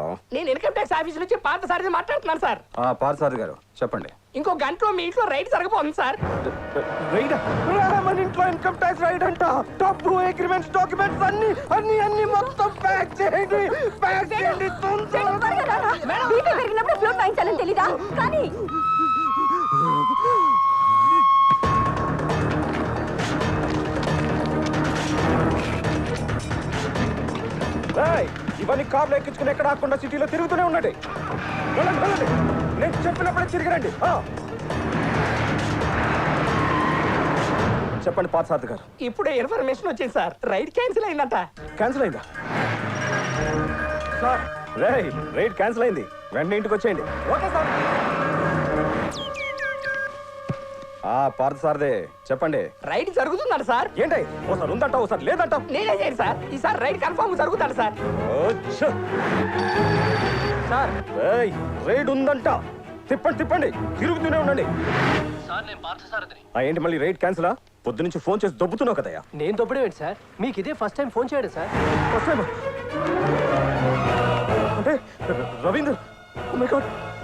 Hello. నేను income tax office నుంచి పాత సారి మాట్లాడుతున్నాను సార్. ఆ, పార్థసారథి గారు చెప్పండి. ఇంకో గంటలో మీ ఇంట్లో రైడ్ జరగబోతుంది సార్. రైడ్? మన ఇంట్లో ఇన్కమ్ ట్యాక్స్ రైడ్ అంట. డబ్బు అగ్రిమెంట్స్ డాక్యుమెంట్స్ అన్ని అన్ని అన్ని మొత్తం ప్యాక్ చేయండి. ప్యాక్ చేయండి బీపీ పెరిగినప్పుడు ఫ్లోట్ వాయించాలని తెలీదా? కానీ ఏయ్, ఇవన్నీ కార్లు ఎక్కించుకుని ఎక్కడ ఆకుండా సిటీలో తిరుగుతూనే ఉండండి. వెళ్ళండి వెళ్ళండి. నేను చెప్పినప్పుడే తిరిగిరండి. చెప్పండి పార్థసారథి గారు. ఇప్పుడే ఇన్ఫర్మేషన్ వచ్చింది సార్. రైడ్ క్యాన్సిల్ అయిందంట. క్యాన్సిల్ అయిందా? సార్ రేయ్ రైడ్ క్యాన్సిల్ అయింది. వెంటనే ఇంటికి వచ్చేయండి. Okay sir. ఆ పార్థసారథి చెప్పండి. రైడ్ జరుగుతుందంట సార్. ఏంటి? ఓసారి ఉందంట ఓసారి లేదంట నేనే చేయండి సార్. ఈసారి రైడ్ కన్ఫర్మ్ జరుగుతాడు సార్. సార్. రేయ్ రైడ్ ఉందంట. తిప్పండి తిప్పండి. తిరుగుతూనే ఉండండి. సార్ నేను పార్థసారథిని ఆ ఏంటి మళ్ళీ రైడ్ క్యాన్సిలా? పొద్దు నుంచి ఫోన్ చేసి దొబ్బుతున్నావు కదయ్యా. నేను తప్పడం ఏంటి సార్? మీకు ఇదే ఫస్ట్ టైం ఫోన్ చేయడం సార్? వస్తాను అంటే రవీంద్ర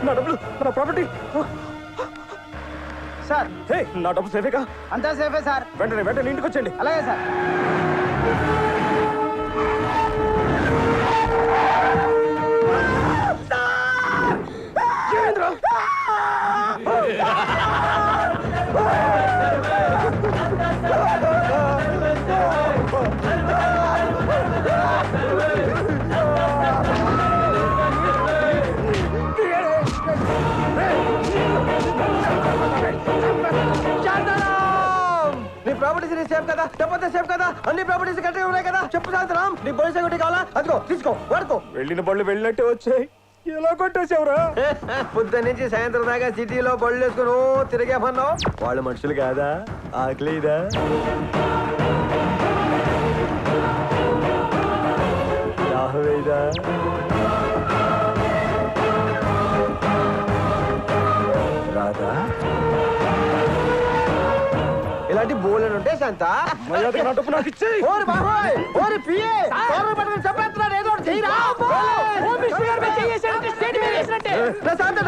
నా డబ్బులు నా ప్రాపర్టీ. సార్. హే నా డబ్బు సేఫేగా అంతా సేఫే సార్. వెంటనే వెంటనే ఇంటికి వచ్చేయండి అలాగే సార్. ప్రాపర్టీస్ నీ సేఫ్ కదా డబ్బంతా సేఫ్ కదా అన్ని ప్రాపర్టీస్ కరెక్ట్గా ఉన్నాయి కదా. చెప్పు సాయంత్రం నీ పోలీస్ సెక్యూరిటీ కావాలా? అదిగో తీసుకో వాడుకో. వెళ్ళిన బళ్ళు వెళ్ళినట్టే వచ్చాయి. ఎలా కొట్టేసావురా పొద్దు నుంచి సాయంత్రం దాకా సిటీలో బళ్ళు వేసుకుని ఓ తిరిగేమన్నావు వాళ్ళు మనుషులు కాదా? ఆకలిదా దాహమేదా రాదా? ఇలాంటి బోలెడు ఉంటాయి ఓరి బాబోయ్ ఓరి పిఏ. పట్టుకుని చంపేస్తున్నాడు? ఏదో ఒకటి నా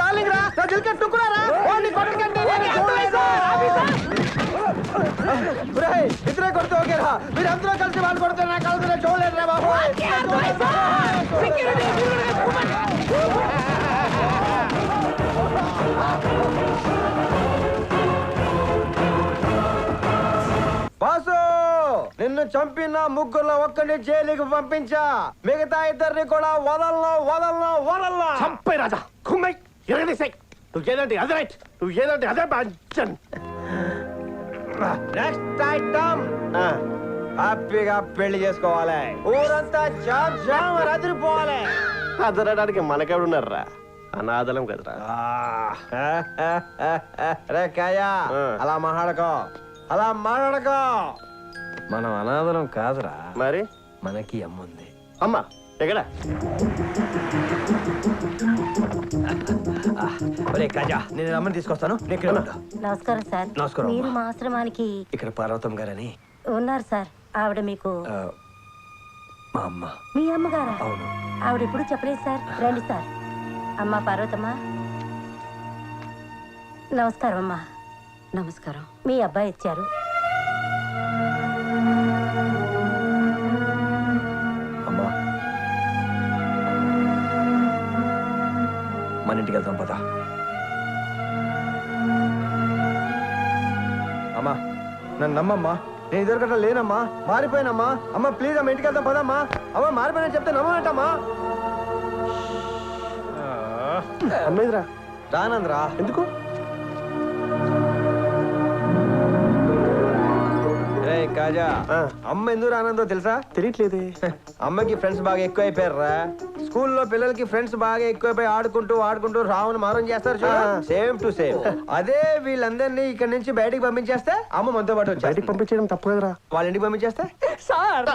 డార్లింగ్ రా. నా టుక్కురారా ఓని కొట్టకండి నేను చూడలేదు ఒరేయ్, ఇద్దరే కొడితే మీరు అందరూ కలిసి వాళ్ళు కొడితే నా చూడలేదు రా చంపిన ముగ్గురులో ఒక్కడిని జైలుకి పంపించా. మిగతా ఇద్దరిని కూడా వదలను వదలను వదలను చంపై రాజా. కుమ్మై ఇరగదీసాయి నువ్వు ఏదంటే అదే రైట్. నువ్వు ఏదంటే అదే బ్యాచన్ నెక్స్ట్ ఐటమ్ హ్యాపీగా పెళ్ళి చేసుకోవాలి. ఊరంతా జామ్ జామ్ రదిరిపోవాలి అదరడానికి మనకెవడున్నారా? అనాథలం కదరా. రే కాయా. అలా మాట్లాడకో. అలా మాట్లాడకో. మనం అనాథలం కాదురా. మరి? మనకి అమ్ముంది అమ్మా ఎక్కడ? ఒరే కాజా నేను రమ్మని తీసుకొస్తాను. ఇక్కడ. నమస్కారం సార్. నమస్కారం, మీరు అమ్మా. మా ఆశ్రమానికి ఇక్కడ పార్వతం గారని. ఉన్నారు సార్. ఆవిడ మీకు మా అమ్మ. మీ అమ్మగారా? అవును. ఆవిడ ఎప్పుడు చెప్పలేదు సార్. రండి సార్. అమ్మా పార్వతమ్మా. నమస్కారం అమ్మా. నమస్కారం. మీ అబ్బాయి ఇచ్చారు నన్ను నమ్మమ్మా. నేను ఇద్దరు లేనమ్మా. మారిపోయానమ్మా. అమ్మ ప్లీజ్ అమ్మ ఇంటికి వెళ్తాం పదమ్మా. అమ్మ మారిపోయినా చెప్తే నమ్మనంటమ్మా అమ్మేదిరా. రానంద్రా. ఎందుకు? కాజా. అమ్మ ఎందుకు రానందో తెలుసా? తెలియట్లేదే. అమ్మకి ఫ్రెండ్స్ బాగా ఎక్కువైపోయారా? స్కూల్లో పిల్లలకి ఫ్రెండ్స్ బాగా ఎక్కువైపోయి ఆడుకుంటూ ఆడుకుంటూ రావును మారం చేస్తారు. సేమ్ టు సేమ్ అదే వీళ్ళందరినీ ఇక్కడ నుంచి బయటికి పంపించేస్తే అమ్మ మనతో పాటు బయటికి. పంపించడం తప్పు కదరా. వాళ్ళ ఇంటికి పంపించేస్తే? సార్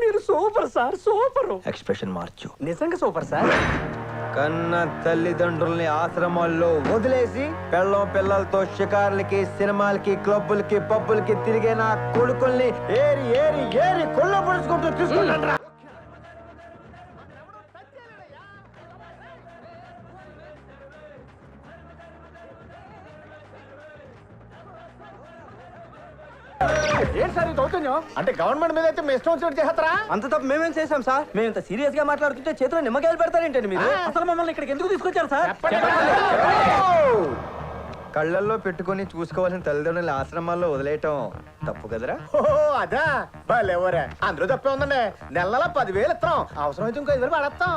మీరు సూపర్ సార్ సూపర్. ఎక్స్ప్రెషన్ మార్చు. నిజంగా సూపర్ సార్. కన్న తల్లిదండ్రుల్ని ఆశ్రమాల్లో వదిలేసి పెళ్ళం పిల్లలతో షికార్లకి సినిమాలకి క్లబ్బులకి పబ్బులకి తిరిగే నా కొడుకుల్ని ఏరి ఏరి ఏరి కొల్ల పొడుచుకుంటూ తీసుకుంటాను దౌర్జన్యం? అంటే గవర్నమెంట్ మీద అయితే మీ ఇష్టం వచ్చినట్టు చేస్తారా? అంత తప్పు మేమేం చేసాం సార్? మేము ఇంత సీరియస్గా మాట్లాడుతుంటే చేతిలో నిమ్మకాయలు పెడతారేంటండి మీరు? అసలు మమ్మల్ని ఇక్కడికి ఎందుకు తీసుకొచ్చారు సార్? కళ్ళల్లో పెట్టుకొని చూసుకోవాల్సిన తల్లిదండ్రుల ఆశ్రమాల్లో వదిలేయటం తప్పు కదరా? ఓ అదా. భలేవరే అందులో తప్పే ఉందండి నెల నెల పదివేలు ఇస్తాం అవసరం అయితే ఇంకో ఐదు వేలు పడేస్తాం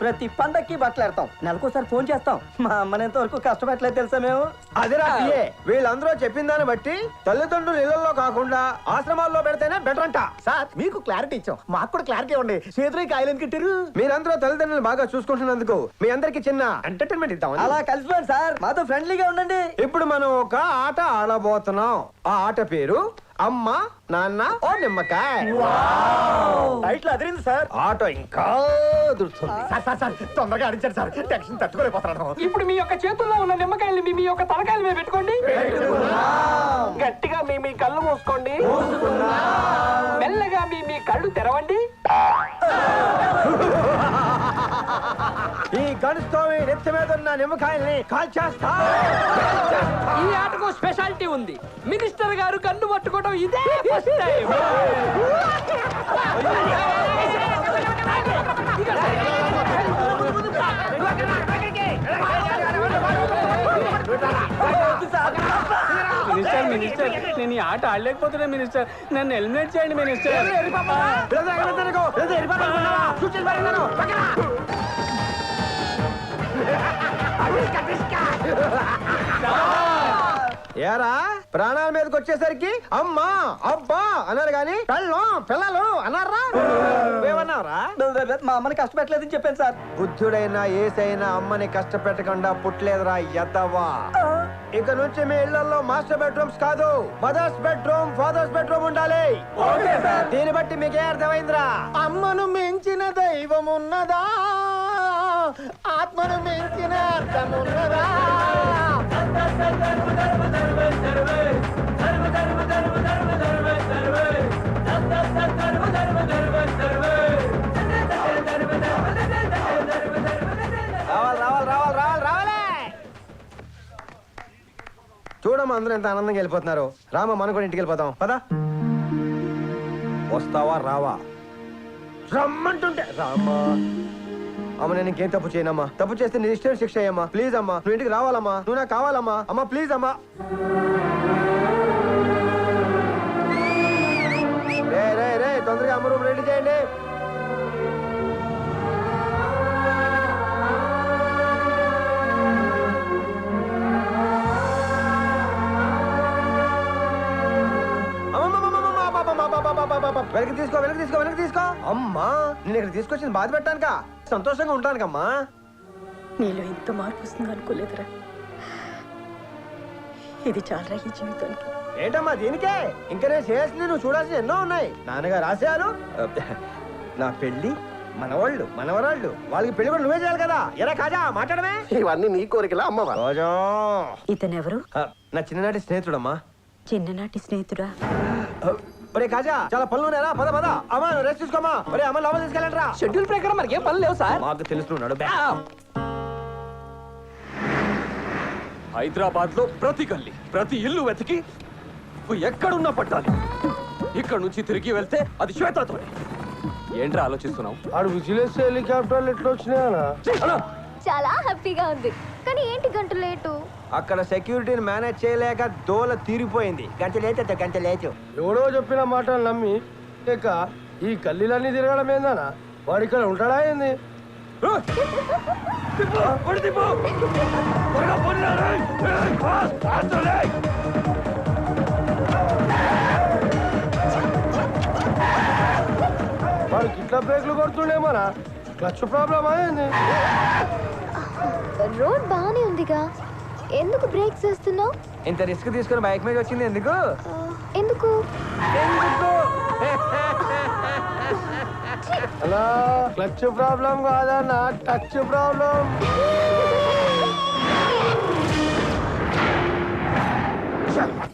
ప్రతి పండక్కి బట్టలు ఎడతాం నెలకోసారి ఫోన్ చేస్తాం. మా అమ్మని ఎంత వరకు కష్టపెట్టలేదు తెలుసా మేము? అదిరా పిఏ. వీళ్ళందరూ చెప్పిన దాన్ని బట్టి తల్లిదండ్రులు ఇళ్ళలో కాకుండా ఆశ్రమాల్లో పెడితేనే బెటర్ అంట. సార్ మీకు క్లారిటీ ఇచ్చాం. మాకు కూడా క్లారిటీ ఇవ్వండి. చేతులు కాయలు ఎందుకు కట్టారు మీరందరూ తల్లిదండ్రులు బాగా చూసుకుంటున్నందుకు మీ అందరికి చిన్న ఎంటర్టైన్మెంట్ ఇద్దాం అలా కలిసిపోండి సార్. మాతో ఫ్రెండ్లీగా ఉండండి. ఇప్పుడు మనం ఒక ఆట ఆడబోతున్నాం. ఆ ఆట పేరు అమ్మ నాన్న ఓ నిమ్మకాయ. టైట్లు అదిరింది సార్. ఆట ఇంకా దురుతుంది సార్ సార్ సార్ తొందరగా ఆడించారు సార్. టెన్షన్ తట్టుకోలేకపోతున్నాను. ఇప్పుడు మీ యొక్క చేతుల్లో ఉన్న నిమ్మకాయలు మీ యొక్క తలకాయల మీద పెట్టుకోండి. గట్టిగా మీ మీ కళ్ళు మూసుకోండి. మెల్లగా మీ మీ కళ్ళు తెరవండి. నిమ్మకాయల్ని కాల్చేస్తా ఈ ఆటకు స్పెషాలిటీ ఉంది మినిస్టర్ గారు కన్ను పట్టుకోవడం ఇదే ఫస్ట్ టైం మినిస్టర్ మినిస్టర్ నేను ఈ ఆట ఆడలేకపోతున్నా మినిస్టర్ నన్ను ఎలిమినేట్ చేయండి మినిస్టర్ ఏరా? ప్రాణాల మీదకి వచ్చేసరికి అమ్మా అబ్బా అన్నారు గాని పెళ్ళం పిల్లలు అన్నారా? ఏమన్నారా మా అమ్మని కష్టపెట్టలేదని చెప్పాను సార్. బుద్ధుడైనా ఏసైనా అమ్మని కష్టపెట్టకుండా పుట్టలేదురా ఎద్దవా ఇక నుంచి మీ ఇళ్ళలో మాస్టర్ బెడ్రూమ్స్ కాదు మదర్స్ బెడ్రూమ్ ఫాదర్స్ బెడ్రూమ్ ఉండాలి. దీన్ని బట్టి మీకే అర్థమైందిరా. అమ్మను మించిన దైవం ఉన్నదా ఆత్మను మించిన అర్థం ఉన్నదా రావాలి రావాలి రావాలి రావాలి రావాలి! చూడమ్మా అందరూ ఎంత ఆనందంగా వెళ్ళిపోతున్నారు. రామా మనం కూడా ఇంటికి వెళ్ళిపోతాం. పదా. వస్తావా రావా? రమ్మంటుంటే రామా! అమ్మ నేను ఇంకేం తప్పు చేయనమ్మా. తప్పు చేస్తే నీ ఇష్టం శిక్ష అయ్యమ్మా. ప్లీజ్ అమ్మా నువ్వు ఇంటికి రావాలమ్మా. నువ్వు నాకు కావాలమ్మా. అమ్మ ప్లీజ్ అమ్మా. రే రే రే తొందరగా అమ్మ రూమ్ రెడీ చేయండి. తీసుకో వెనక్కి తీసుకో. అమ్మా నేను ఇక్కడ తీసుకొచ్చింది బాధ పెట్టానుక సంతోషంగా ఉంటానుకమ్మా. నీలో ఇంత మార్పు వస్తుంది అనుకోలేదురా. ఇది చాలా ఈ జీవితానికి? ఏంటమ్మా దీనికే? ఇంకా నేను చేయాల్సింది నువ్వు చూడాల్సిన ఎన్నో ఉన్నాయి. నాన్నగారు ఆశయాలు? నా పెళ్ళి మనవాళ్ళు మనవరాళ్ళు వాళ్ళకి పెళ్ళి కూడా నువ్వే చేయాలి కదా. ఎరా కాజా మాట్లాడమే. ఇవన్నీ నీ కోరికలా అమ్మవా రోజా. ఇతనెవరు? నా చిన్ననాటి స్నేహితుడమ్మా. చిన్ననాటి స్నేహితుడా? ఒరే కాజా చాలా పనులు ఉన్నాయరా? పద పద. అమ్మా రెస్ట్ తీసుకోమా ఒరే అమ్మ లోపల తీసుకెళ్ళండి రా. షెడ్యూల్ ప్రకారం మనకి ఏం పని లేవు సార్. మాకు తెలుస్తున్నాడు హైదరాబాద్లో ప్రతి గల్లి ప్రతి ఇల్లు వెతికి నువ్వు ఎక్కడున్నా పట్టాలి. ఇక్కడ నుంచి తిరిగి వెళ్తే అది శ్వేతతోనే. ఏంట్రా ఆలోచిస్తున్నావు? ఆడు విజిలేసి హెలికాప్టర్లు ఎట్లా వచ్చినాయనా? చాలా హ్యాపీగా ఉంది. కానీ ఏంటి గంట లేటు? అక్కడ సెక్యూరిటీని మేనేజ్ చేయలేక దోల తీరిపోయింది. గంట లేచా గంట లేచు. ఎవడో చెప్పిన మాటలు నమ్మి ఇక ఈ కల్లీలన్నీ తిరగడం ఏందనా వాడు ఇక్కడ ఉంటాడా ఏంది? వాడికి ఇట్లా బ్రేక్లు కొడుతుండేమోనా? క్లచ్ ప్రాబ్లమ్ అయింది రోడ్ బాగానే ఉందిగా. ఎందుకు బ్రేక్స్ వేస్తున్నావు ఇంత రిస్క్ తీసుకుని బైక్ మీద వచ్చింది ఎందుకు? ఎందుకు? అలా క్లచ్ ప్రాబ్లం కాదన్నా టచ్ ప్రాబ్లం.